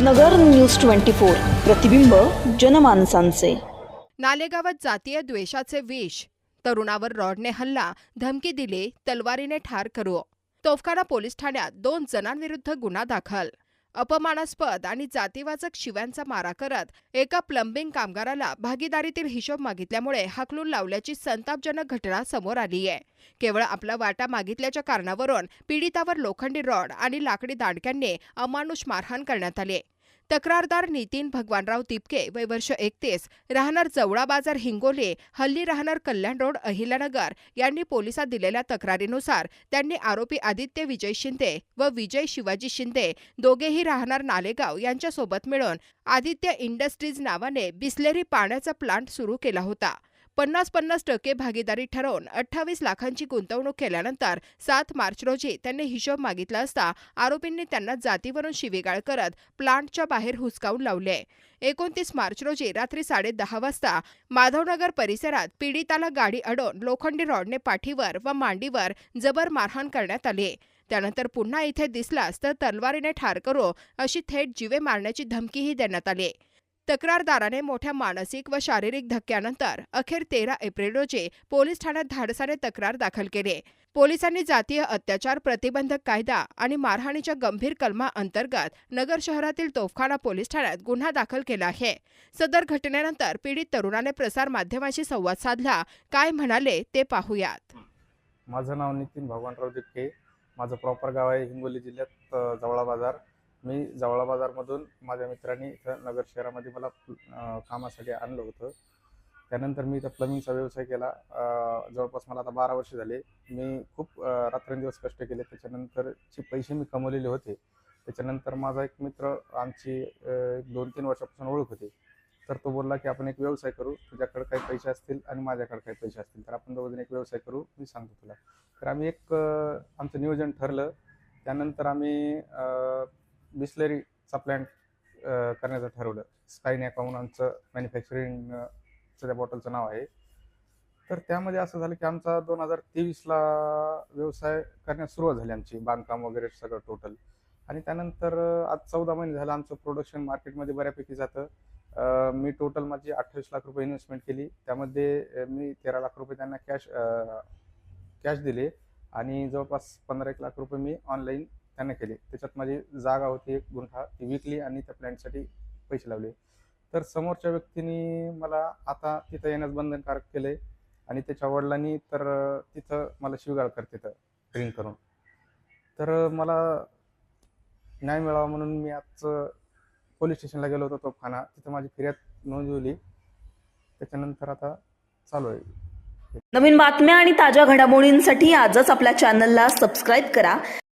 नगर news twenty four. प्रतिबिंब जनमानसांचे. नालेगावात जातीय द्वेषाचे विष. तरुणावर रॉडने हल्ला धमकी दिली तलवारीने ठार करू. तोफखाना पोलीस ठाण्यात दोन जणांविरुद्ध गुन्हा दाखल. अपमानास्पद आणि जातीवाचक शिव्यांचा मारा करत एका प्लंबिंग कामगाराला भागीदारीतील हिशोब मागितल्यामुळे हाकलून लावल्याची संतापजनक घटना समोर आली आहे. केवळ आपला वाटा मागितल्याच्या कारणावरून पीडितावर लोखंडी रॉड आणि लाकडी दांडक्यांनी अमानुष मारहाण करण्यात आली तक्रारदार नितीन भगवानराव तिपके वय वर्ष एकतीस राहणार जवळा बाजार हिंगोली हल्ली राहणार कल्याण रोड अहिल्यानगर. यांनी पोलिसात दिलेल्या तक्रारीनुसार त्यांनी आरोपी आदित्य विजय शिंदे व विजय शिवाजी शिंदे दोघेही राहणार नालेगाव यांच्यासोबत मिळून आदित्य इंडस्ट्रीज नावाने बिस्लेरी पाण्याचा प्लांट सुरू केला होता. पन्नास पन्नास टक्के भागीदारी ठरवून अठ्ठावीस लाखांची गुंतवणूक केल्यानंतर सात मार्च रोजी त्यांनी हिशोब मागितला असता आरोपींनी त्यांना जातीवरून शिवीगाळ करत प्लांटच्या बाहेर हुसकावून लावले. एकोणतीस मार्च रोजी रात्री साडेदहा वाजता माधवनगर परिसरात पीडिताला गाडी अडवून लोखंडी रॉडने पाठीवर व मांडीवर जबर मारहाण करण्यात आली. त्यानंतर पुन्हा इथे दिसलास तर तलवारीने ठार करो अशी थेट जीवे मारण्याची धमकीही देण्यात आली. तक्रारदाराने मोठ्या मानसिक व शारीरिक धक्क्यानंतर अखेर तेरा एप्रिल रोजी पोलीस ठाण्यात धाडसाने तक्रार दाखल केली. पोलिसांनी जातीय अत्याचार प्रतिबंधक कायदा आणि मारहाणीच्या गंभीर कलमा अंतर्गत नगर शहरातील तोफखाना पोलीस ठाण्यात गुन्हा दाखल केला आहे. सदर घटनेनंतर पीडित तरुणाने प्रसार माध्यमांशी संवाद साधला. काय म्हणाले ते पाहूयात. माझं नाव नितीन भगवानराव दिटके माझं प्रॉपर गाव आहे हिंगोली जिल्ह्यात जवळा बाजार. मी जवळा बाजारमधून माझ्या मित्रांनी इथं नगर शहरामध्ये मला कामासाठी आणलं होतं. त्यानंतर मी इथं प्लमिंगचा व्यवसाय केला. जवळपास मला आता बारा वर्ष झाले. मी खूप रात्रंदिवस कष्ट केले. त्याच्यानंतरचे पैसे मी कमवलेले होते. त्याच्यानंतर माझा एक मित्र आमची एक दोन तीन वर्षापासून ओळख होती. तर तो बोलला की आपण एक व्यवसाय करू. तुझ्याकडे काही पैसे असतील आणि माझ्याकडे काही पैसे असतील. तर आपण दोघं एक व्यवसाय करू. मी सांगतो तुला. तर आम्ही एक आमचं नियोजन ठरलं. त्यानंतर आम्ही बिस्लरीचा प्लॅन्ट करण्याचं ठरवलं. स्काईन अकाउंट आमचं मॅन्युफॅक्चरिंगचं त्या बॉटलचं नाव आहे. तर त्यामध्ये असं झालं की आमचा दोन हजार तेवीसला व्यवसाय करण्यास सुरुवात झाली आमची बांधकाम वगैरे सगळं टोटल आणि त्यानंतर आज चौदा महिने झालं आमचं प्रोडक्शन मार्केटमध्ये बऱ्यापैकी जातं. मी टोटल माझी अठ्ठावीस लाख रुपये इन्व्हेस्टमेंट केली. त्यामध्ये मी तेरा लाख रुपये त्यांना कॅश कॅश दिले. आणि जवळपास पंधरा एक लाख रुपये मी ऑनलाईन त्यांना केले. त्याच्यात माझी जागा होती एक गुंठा. ती विकली आणि त्या प्लॅनसाठी पैसे लावले. तर समोरच्या व्यक्तीने मला आता तिथं येण्यास बंधनकारक केलंय आणि त्याच्या वडिलांनी तर तिथं मला शिवगाळ करते तिथं ड्रिंक करून. तर मला न्याय मिळावा म्हणून मी आज पोलीस स्टेशनला गेलो होतो तोफखाना तिथं माझी फिर्याद नोंदवली. त्याच्यानंतर आता चालू आहे. नवीन बातम्या आणि ताज्या घडामोडींसाठी आजच आपल्या चॅनलला सबस्क्राईब करा.